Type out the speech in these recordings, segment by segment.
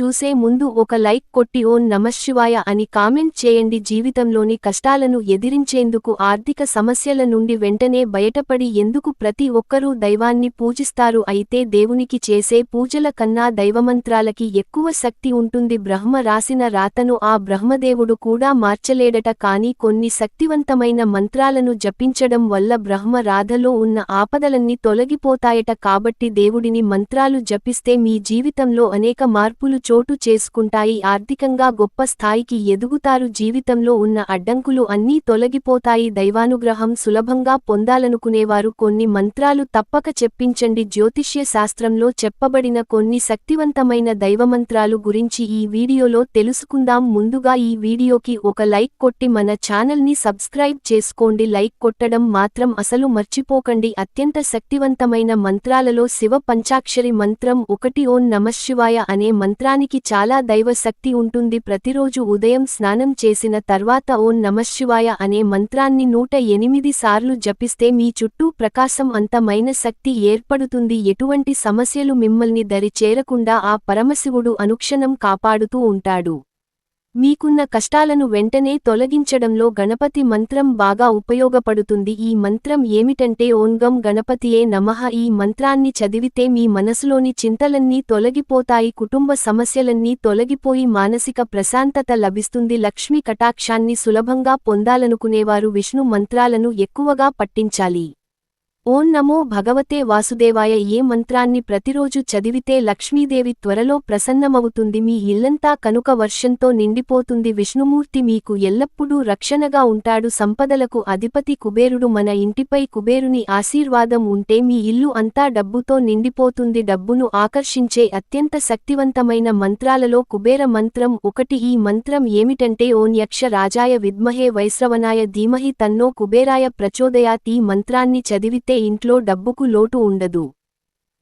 చూసే ముందు ఒక లైక్ కొట్టి ఓన్ నమశివాయ అని కామెంట్ చేయండి. జీవితంలోని కష్టాలను ఎదిరించేందుకు ఆర్థిక సమస్యల నుండి వెంటనే బయటపడి ఎందుకు ప్రతి ఒక్కరూ దైవాన్ని పూజిస్తారు? అయితే దేవునికి చేసే పూజల కన్నా దైవమంత్రాలకి ఎక్కువ శక్తి ఉంటుంది. బ్రహ్మ రాసిన రాతను ఆ బ్రహ్మదేవుడు కూడా మార్చలేడట. కాని కొన్ని శక్తివంతమైన మంత్రాలను జపించడం వల్ల బ్రహ్మ రాధలో ఉన్న ఆపదలన్నీ తొలగిపోతాయట. కాబట్టి దేవుడిని మంత్రాలు జపిస్తే మీ జీవితంలో అనేక మార్పులు చోటు చేసుకుంటాయి. ఆర్థికంగా గొప్ప స్థాయికి ఎదుగుతారు. జీవితంలో ఉన్న అడ్డంకులు అన్నీ తొలగిపోతాయి. దైవానుగ్రహం సులభంగా పొందాలనుకునేవారు. కొన్ని మంత్రాలు తప్పక చెప్పించండి. జ్యోతిష్య శాస్త్రంలో చెప్పబడిన కొన్ని శక్తివంతమైన దైవమంత్రాలు గురించి ఈ వీడియోలో తెలుసుకుందాం. ముందుగా ఈ వీడియోకి ఒక లైక్ కొట్టి మన ఛానల్ని సబ్స్క్రైబ్ చేసుకోండి. లైక్ కొట్టడం మాత్రం అసలు మర్చిపోకండి. అత్యంత శక్తివంతమైన మంత్రాలలో శివ పంచాక్షరి మంత్రం ఒకటి ఓం నమశివాయ అనే శరీరానికి చాలా దైవశక్తి ఉంటుంది. ప్రతిరోజు ఉదయం స్నానం చేసిన తర్వాత ఓం నమశివాయ అనే మంత్రాన్ని నూట ఎనిమిది సార్లు జపిస్తే మీ చుట్టూ ప్రకాశం అంతమైన శక్తి ఏర్పడుతుంది. ఎటువంటి సమస్యలు మిమ్మల్ని దరి చేరకుండా ఆ పరమశివుడు అనుక్షణం కాపాడుతూ ఉంటాడు. మీకున్న కష్టాలను వెంటనే తొలగించడంలో గణపతి మంత్రం బాగా ఉపయోగపడుతుంది. ఈ మంత్రం ఏమిటంటే ఓంగం గణపతియే నమః. ఈ మంత్రాన్ని చదివితే మీ మనసులోని చింతలన్నీ తొలగిపోతాయి కుటుంబ సమస్యలన్నీ తొలగిపోయి మానసిక ప్రశాంతత లభిస్తుంది. లక్ష్మి కటాక్షాన్ని సులభంగా పొందాలనుకునేవారు విష్ణు మంత్రాలను ఎక్కువగా పట్టించాలి. ఓం నమో భగవతే వాసుదేవాయ ఏ మంత్రాన్ని ప్రతిరోజు చదివితే లక్ష్మీదేవి త్వరలో ప్రసన్నమవుతుంది. మీ ఇల్లంతా కనుక వర్షంతో నిండిపోతుంది. విష్ణుమూర్తి మీకు ఎల్లప్పుడూ రక్షణగా ఉంటాడు. సంపదలకు అధిపతి కుబేరుడు మన ఇంటిపై కుబేరుని ఆశీర్వాదం ఉంటే మీ ఇల్లు అంతా డబ్బుతో నిండిపోతుంది. డబ్బును ఆకర్షించే అత్యంత శక్తివంతమైన మంత్రాలలో కుబేర మంత్రం ఒకటి. ఈ మంత్రం ఏమిటంటే ఓం యక్ష రాజాయ విద్మహే వైశ్రవనాయ ధీమహి తన్నో కుబేరాయ ప్రచోదయాత్. ఈ మంత్రాన్ని చదివితే ఇంట్లో డబ్బుకు లోటు ఉండదు.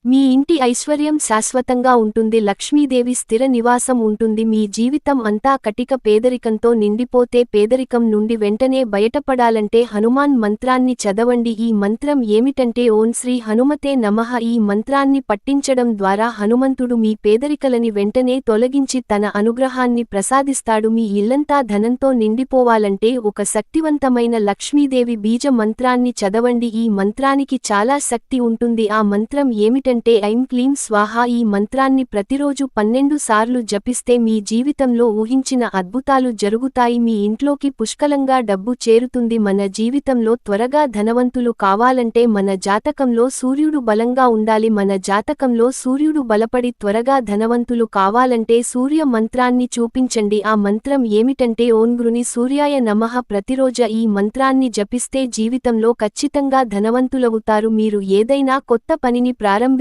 మీ ఇంటి ఐశ్వర్యం శాశ్వతంగా ఉంటుంది లక్ష్మీదేవి స్థిర నివాసం ఉంటుంది. మీ జీవితం అంతా కటిక పేదరికంతో నిండిపోతే పేదరికం నుండి వెంటనే బయటపడాలంటే హనుమాన్ మంత్రాన్ని చదవండి. ఈ మంత్రం ఏమిటంటే ఓం శ్రీ హనుమతే నమః. ఈ మంత్రాన్ని పట్టించడం ద్వారా హనుమంతుడు మీ పేదరికలని వెంటనే తొలగించి తన అనుగ్రహాన్ని ప్రసాదిస్తాడు. మీ ఇల్లంతా ధనంతో నిండిపోవాలంటే ఒక శక్తివంతమైన లక్ష్మీదేవి బీజ మంత్రాన్ని చదవండి. ఈ మంత్రానికి చాలా శక్తి ఉంటుంది. ఆ మంత్రం ఏమిటంటే ఐం క్లీం స్వాహా ఈ మంత్రాన్ని ప్రతిరోజు పన్నెండు సార్లు జపిస్తే మీ జీవితంలో ఊహించిన అద్భుతాలు జరుగుతాయి. మీ ఇంట్లోకి పుష్కలంగా డబ్బు చేరుతుంది. మన జీవితంలో త్వరగా ధనవంతులు కావాలంటే మన జాతకంలో సూర్యుడు బలంగా ఉండాలి. మన జాతకంలో సూర్యుడు బలపడి త్వరగా ధనవంతులు కావాలంటే సూర్య మంత్రాన్ని చూపించండి. ఆ మంత్రం ఏమిటంటే ఓన్గురుని సూర్యాయ నమః. ప్రతిరోజ ఈ మంత్రాన్ని జపిస్తే జీవితంలో ఖచ్చితంగా ధనవంతులవుతారు. మీరు ఏదైనా కొత్త పనిని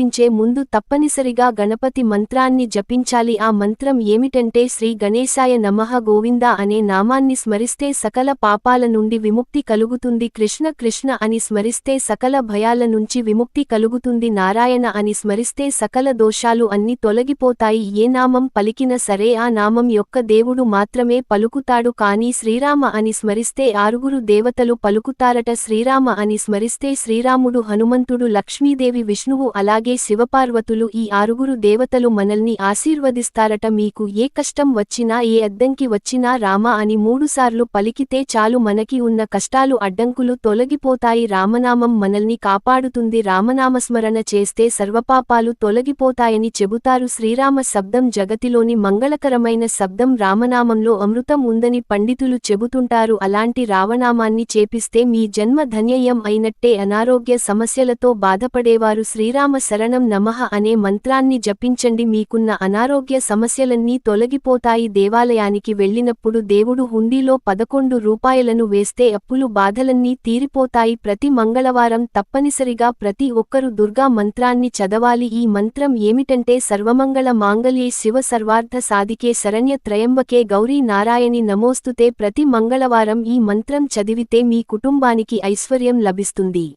ప్రారంభించే ముందు తప్పనిసరిగా గణపతి మంత్రాన్ని జపించాలి. ఆ మంత్రం ఏమిటంటే శ్రీ గణేశాయ నమః గోవింద అనే నామాన్ని స్మరిస్తే సకల పాపాల నుండి విముక్తి కలుగుతుంది. కృష్ణ కృష్ణ అని స్మరిస్తే సకల భయాల నుంచి విముక్తి కలుగుతుంది. నారాయణ అని స్మరిస్తే సకల దోషాలు అన్ని తొలగిపోతాయి. ఏ నామం పలికిన సరే ఆ నామం యొక్క దేవుడు మాత్రమే పలుకుతాడు. కానీ శ్రీరామ అని స్మరిస్తే ఆరుగురు దేవతలు పలుకుతారట. శ్రీరామ అని స్మరిస్తే శ్రీరాముడు హనుమంతుడు లక్ష్మీదేవి విష్ణువు అలాగే శివపార్వతులు ఈ ఆరుగురు దేవతలు మనల్ని ఆశీర్వదిస్తారట. మీకు ఏ కష్టం వచ్చినా ఏ అద్దంకి వచ్చినా రామ అని మూడుసార్లు పలికితే చాలు మనకి ఉన్న కష్టాలు అడ్డంకులు తొలగిపోతాయి. రామనామం మనల్ని కాపాడుతుంది. రామనామస్మరణ చేస్తే సర్వపాపాలు తొలగిపోతాయని చెబుతారు. శ్రీరామ శబ్దం జగతిలోని మంగళకరమైన శబ్దం రామనామంలో అమృతం ఉందని పండితులు చెబుతుంటారు. అలాంటి రావనామాన్ని చేపిస్తే మీ జన్మ ధన్యయం అయినట్టే అనారోగ్య సమస్యలతో బాధపడేవారు. శ్రీరామ శరణం నమః అనే మంత్రాన్ని జపించండి. మీకున్న అనారోగ్య సమస్యలన్నీ తొలగిపోతాయి. దేవాలయానికి వెళ్ళినప్పుడు దేవుడు హుండీలో పదకొండు రూపాయలను వేస్తే అప్పులు బాధలన్నీ తీరిపోతాయి. ప్రతి మంగళవారం తప్పనిసరిగా ప్రతి ఒక్కరు దుర్గా మంత్రాన్ని చదవాలి. ఈ మంత్రం ఏమిటంటే సర్వమంగళ మాంగళ్యే శివ సర్వార్థ సాధికే శరణ్య త్రయంబకే గౌరీ నారాయణి నమోస్తుతే ప్రతి మంగళవారం ఈ మంత్రం చదివితే మీ కుటుంబానికి ఐశ్వర్యం లభిస్తుంది.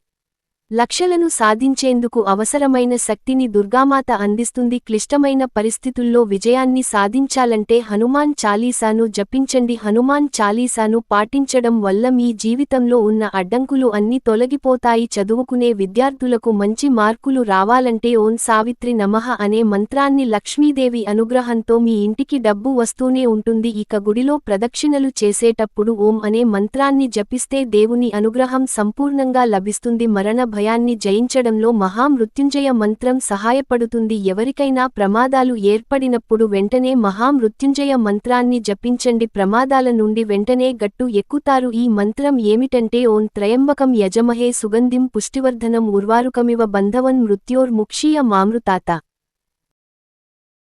లక్షలను సాధించేందుకు అవసరమైన శక్తిని దుర్గామాత అందిస్తుంది. క్లిష్టమైన పరిస్థితుల్లో విజయాన్ని సాధించాలంటే హనుమాన్ చాలీసాను జపించండి. హనుమాన్ చాలీసాను పాటించడం వల్ల మీ జీవితంలో ఉన్న అడ్డంకులు అన్నీ తొలగిపోతాయి. చదువుకునే విద్యార్థులకు మంచి మార్కులు రావాలంటే ఓం సావిత్రి నమః అనే మంత్రాన్ని లక్ష్మీదేవి అనుగ్రహంతో మీ ఇంటికి డబ్బు వస్తూనే ఉంటుంది. ఇక గుడిలో ప్రదక్షిణలు చేసేటప్పుడు ఓం అనే మంత్రాన్ని జపిస్తే దేవుని అనుగ్రహం సంపూర్ణంగా లభిస్తుంది. మరణ భయాన్ని జయించడంలో మహామృత్యుంజయ మంత్రం సహాయపడుతుంది. ఎవరికైనా ప్రమాదాలు ఏర్పడినప్పుడు వెంటనే మహామృత్యుంజయ మంత్రాన్ని జపించండి. ప్రమాదాల నుండి వెంటనే గట్టు ఎక్కుతారు. ఈ మంత్రం ఏమిటంటే ఓం త్రయంబకం యజమహే సుగంధిం పుష్టివర్ధనం ఉర్వారుకమివ బంధవన్ మృత్యోర్ముక్షీయ మామృతాత